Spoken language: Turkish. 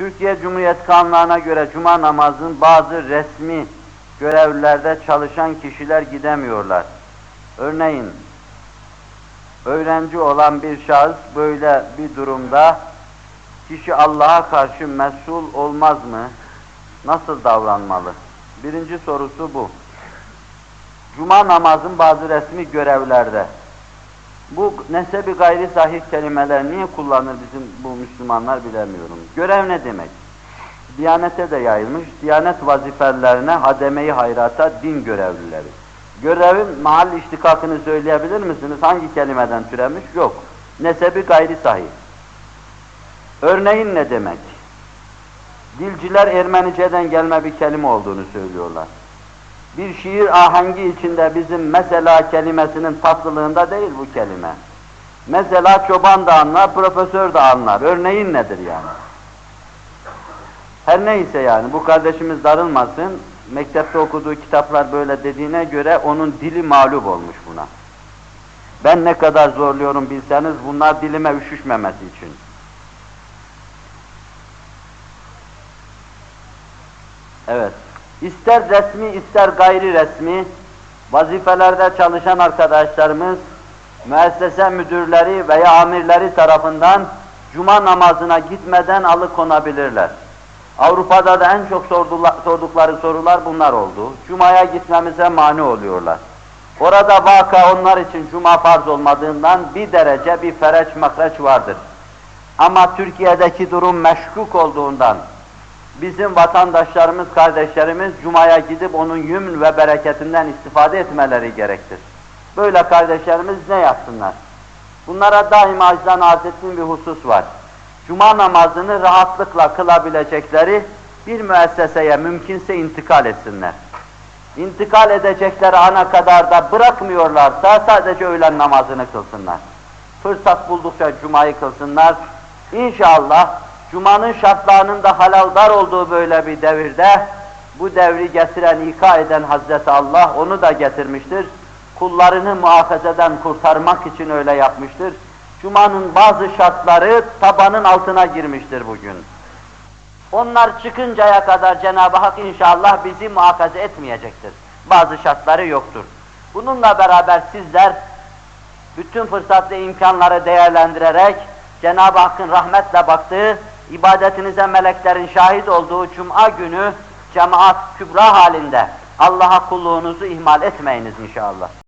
Türkiye Cumhuriyet Kanunlarına göre cuma namazın bazı resmi görevlerde çalışan kişiler gidemiyorlar. Örneğin öğrenci olan bir şahıs böyle bir durumda kişi Allah'a karşı mesul olmaz mı? Nasıl davranmalı? Birinci sorusu bu. Cuma namazın bazı resmi görevlerde. Bu nesebi gayri sahih kelimeler niye kullanır bizim bu Müslümanlar bilemiyorum. Görev ne demek? Diyanete de yayılmış. Diyanet vazifelerine, hademe-i hayrata din görevlileri. Görevin mahal iştikakını söyleyebilir misiniz? Hangi kelimeden türemiş? Yok. Nesebi gayri sahih. Örneğin ne demek? Dilciler Ermenice'den gelme bir kelime olduğunu söylüyorlar. Bir şiir ahengi içinde bizim mesela kelimesinin tatlılığında değil bu kelime. Mesela çoban da anlar, profesör de anlar. Örneğin nedir yani? Her neyse yani bu kardeşimiz darılmasın. Mektepte okuduğu kitaplar böyle dediğine göre onun dili mağlup olmuş buna. Ben ne kadar zorluyorum bilseniz bunlar dilime üşüşmemesi için. Evet. İster resmi ister gayri resmi vazifelerde çalışan arkadaşlarımız müessese müdürleri veya amirleri tarafından cuma namazına gitmeden alıkonabilirler. Avrupa'da da en çok sordukları sorular bunlar oldu. Cuma'ya gitmemize mani oluyorlar. Orada vaka onlar için cuma farz olmadığından bir derece bir fereç makreç vardır. Ama Türkiye'deki durum meşkuk olduğundan bizim vatandaşlarımız, kardeşlerimiz Cuma'ya gidip onun yümn ve bereketinden istifade etmeleri gerektir. Böyle kardeşlerimiz ne yapsınlar? Bunlara daima acizden arz ettiğim bir husus var. Cuma namazını rahatlıkla kılabilecekleri bir müesseseye mümkünse intikal etsinler. İntikal edecekleri ana kadar da bırakmıyorlarsa sadece öğlen namazını kılsınlar. Fırsat buldukça Cuma'yı kılsınlar. İnşallah Cuma'nın şartlarının da halaldar olduğu böyle bir devirde bu devri getiren, ika eden Hazreti Allah onu da getirmiştir. Kullarını muhafazeden kurtarmak için öyle yapmıştır. Cuma'nın bazı şartları tabanın altına girmiştir bugün. Onlar çıkıncaya kadar Cenab-ı Hak inşallah bizi muhafaza etmeyecektir. Bazı şartları yoktur. Bununla beraber sizler bütün fırsat ve imkanları değerlendirerek Cenab-ı Hakk'ın rahmetle baktığı, ibadetinize meleklerin şahit olduğu Cuma günü cemaat kübra halinde Allah'a kulluğunuzu ihmal etmeyiniz inşallah.